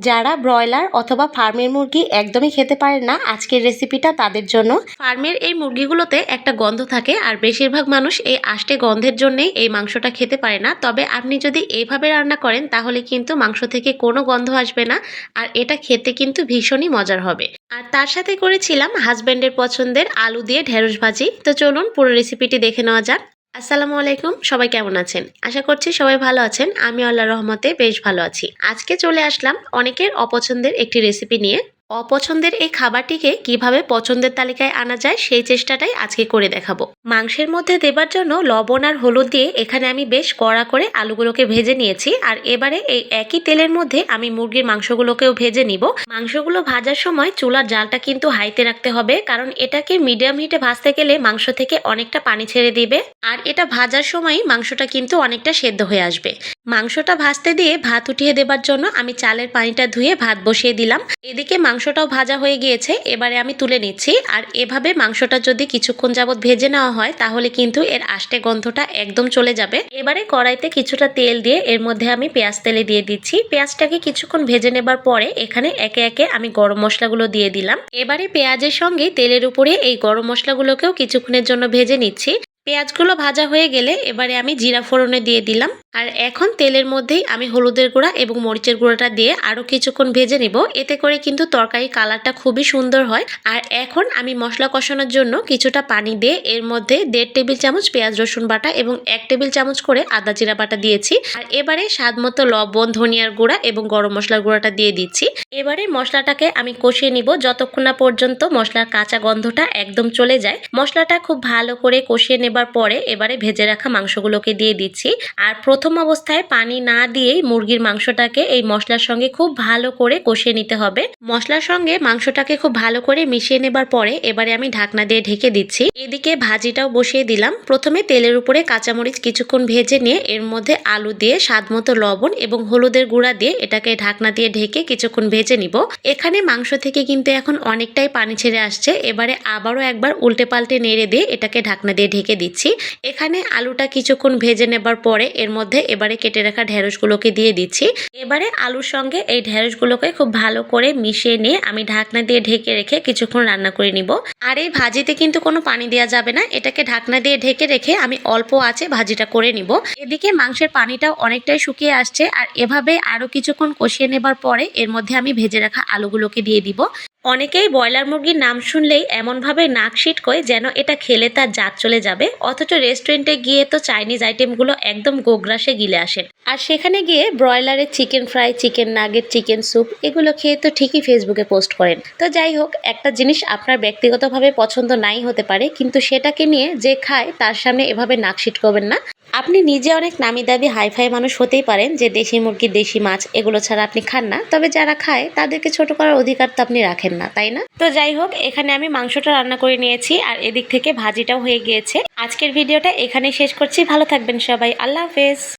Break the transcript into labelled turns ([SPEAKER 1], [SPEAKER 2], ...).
[SPEAKER 1] যারা ব্রয়লার অথবা ফার্মের মুরগি একদমই খেতে পারেন না, আজকের রেসিপিটা তাদের জন্য। ফার্মের এই মুরগিগুলোতে একটা গন্ধ থাকে আর বেশিরভাগ মানুষ এই আষ্টে গন্ধের জন্যেই এই মাংসটা খেতে পারে না। তবে আপনি যদি এইভাবে রান্না করেন, তাহলে কিন্তু মাংস থেকে কোনো গন্ধ আসবে না আর এটা খেতে কিন্তু ভীষণই মজার হবে। আর তার সাথে করেছিলাম হাজব্যান্ডের পছন্দের আলু দিয়ে ঢেঁড়স ভাজি। তো চলুন পুরো রেসিপিটি দেখে নেওয়া যাক। আসসালামু আলাইকুম, সবাই কেমন আছেন? আশা করছি সবাই ভালো আছেন। আমি আল্লাহ রহমতে বেশ ভালো আছি। আজকে চলে আসলাম অনেকের অপছন্দের একটি রেসিপি নিয়ে। অপছন্দের এই খাবারটিকে কীভাবে পছন্দের তালিকায় আনা যায় সেই চেষ্টাটাই আজকে করে দেখাবো। মাংসের মধ্যে দেবার জন্য লবণ আর হলুদ দিয়ে এখানে আমি বেশ কড়া করে আলুগুলোকে ভেজে নিয়েছি আর এবারে এই একই তেলের মধ্যে আমি মুরগির মাংসগুলোকেও ভেজে নিব। মাংসগুলো ভাজার সময় চুলার জালটা কিন্তু হাইতে রাখতে হবে কারণ এটাকে মিডিয়াম হিটে ভাজতে গেলে মাংস থেকে অনেকটা পানি ছেড়ে দিবে আর এটা ভাজার সময় মাংসটা কিন্তু অনেকটা সেদ্ধ হয়ে আসবে। মাংসটা ভাজতে দিয়ে ভাত উঠিয়ে দেবার জন্য আমি চালের পানিটা ধুয়ে ভাত বসিয়ে দিলাম। এদিকে মাংসটাও ভাজা হয়ে গিয়েছে, এবারে আমি তুলে নিচ্ছি। আর এভাবে মাংসটা যদি কিছুক্ষণ যাবত ভেজে নেওয়া হয়, তাহলে কিন্তু এর আষ্টে গন্ধটা একদম চলে যাবে। এবারে কড়াইতে কিছুটা তেল দিয়ে এর মধ্যে আমি পেঁয়াজ তেলে দিয়ে দিচ্ছি। পেঁয়াজটাকে কিছুক্ষণ ভেজে নেবার পরে এখানে একে একে আমি গরম মশলাগুলো দিয়ে দিলাম। এবারে পেঁয়াজের সঙ্গে তেলের উপরে এই গরম মশলাগুলোকেও কিছুক্ষণের জন্য ভেজে নিচ্ছি। পেঁয়াজগুলো ভাজা হয়ে গেলে এবারে আমি জিরা ফোড়নে দিয়ে দিলাম। আর এখন তেলের মধ্যেই আমি হলুদের গুঁড়া এবং মরিচের গুঁড়োটা দিয়ে আরও কিছুক্ষণ ভেজে নিব। এতে করে কিন্তু তরকারি কালারটা খুবই সুন্দর হয়। আর এখন আমি মশলা কষানোর জন্য কিছুটা পানি দিয়ে এর মধ্যে দেড় টেবিল চামচ পেঁয়াজ, রসুন বাটা এবং এক টেবিল চামচ করে আদা জিরা বাটা দিয়েছি। আর এবারে স্বাদ মতো লবণ, ধনিয়ার গুঁড়া এবং গরম মশলার গুঁড়াটা দিয়ে দিচ্ছি। এবারে মশলাটাকে আমি কষিয়ে নিব যতক্ষণ না পর্যন্ত মশলার কাঁচা গন্ধটা একদম চলে যায়। মশলাটা খুব ভালো করে কষিয়ে নেবার পরে এবারে ভেজে রাখা মাংসগুলোকে দিয়ে দিচ্ছি। আর প্রথম অবস্থায় পানি না দিয়েই মুরগির মাংসটাকে এই মশলার সঙ্গে খুব ভালো করে কষিয়ে নিতে হবে। মশলার সঙ্গে মাংসটাকে খুব ভালো করে মিশিয়ে নেবার পরে এবারে আমি ঢাকনা দিয়ে ঢেকে দিচ্ছি। এদিকে ভাজিটাও বসিয়ে দিলাম। প্রথমে তেলের উপরে কাঁচামরিচ কিছুক্ষণ ভেজে নিয়ে এর মধ্যে আলু দিয়ে স্বাদ মতো লবণ এবং হলুদের গুঁড়া দিয়ে এটাকে ঢাকনা দিয়ে ঢেকে কিছুক্ষণ ভেজে নিব। এখানে মাংস থেকে কিন্তু এখন অনেকটাই পানি ছেড়ে আসছে। এবারে আবারও একবার উল্টে পাল্টে নেড়ে দিয়ে এটাকে ঢাকনা দিয়ে ঢেকে দিচ্ছি। এখানে আলুটা কিছুক্ষণ ভেজে নেবার পরে এর মধ্যে এবারে কেটে রাখা ঢেঁড়সগুলোকে দিয়ে দিচ্ছি। এবারে আলুর সঙ্গে এই ঢেঁড়সগুলোকে খুব ভালো করে মিশিয়ে নিয়ে আমি ঢাকনা দিয়ে ঢেকে রেখে কিছুক্ষণ রান্না করে নিব। আর এই ভাজিতে কিন্তু কোনো পানি দেওয়া যাবে না। এটাকে ঢাকনা দিয়ে ঢেকে রেখে আমি অল্প আছে ভাজিটা করে নিব। এদিকে মাংসের পানিটাও অনেকটাই শুকিয়ে আসছে। আর এভাবে আরও কিছুক্ষণ কষিয়ে নেবার পরে এর মধ্যে আমি ভেজে রাখা আলুগুলোকে দিয়ে দিব। অনেকেই ব্রয়লার মুরগির নাম শুনলেই এমনভাবে নাক ছিটকোয় যেন এটা খেলে তার জাত চলে যাবে। অথচ রেস্টুরেন্টে গিয়ে তো চাইনিজ আইটেমগুলো একদম গোগ্রাসে গিলে আসেন আর সেখানে গিয়ে ব্রয়লারের chicken fry, chicken nugget, chicken soup এগুলো খেয়ে তো ঠিকই ফেসবুকে পোস্ট করেন। তো যাই হোক, একটা জিনিস আপনার ব্যক্তিগতভাবে পছন্দ নাই হতে পারে, কিন্তু সেটাকে নিয়ে যে খায় তার সামনে এভাবে নাক ছিটকবেন না। আপনি নিজে অনেক নামি দাবি হাইফাই মানুষ হতেই পারেন যে দেশি মুরগি, দেশি মাছ এগুলো ছাড়া আপনি খান না। তবে যারা খায়, তাদেরকে ছোট করার অধিকার তো আপনি রাখেন না, তাই না? তো যাই হোক, এখানে আমি মাংসটা রান্না করে নিয়েছি আর এদিক থেকে ভাজিটাও হয়ে গিয়েছে। আজকের ভিডিওটা এখানে শেষ করছি। ভালো থাকবেন সবাই। আল্লাহ হাফেজ।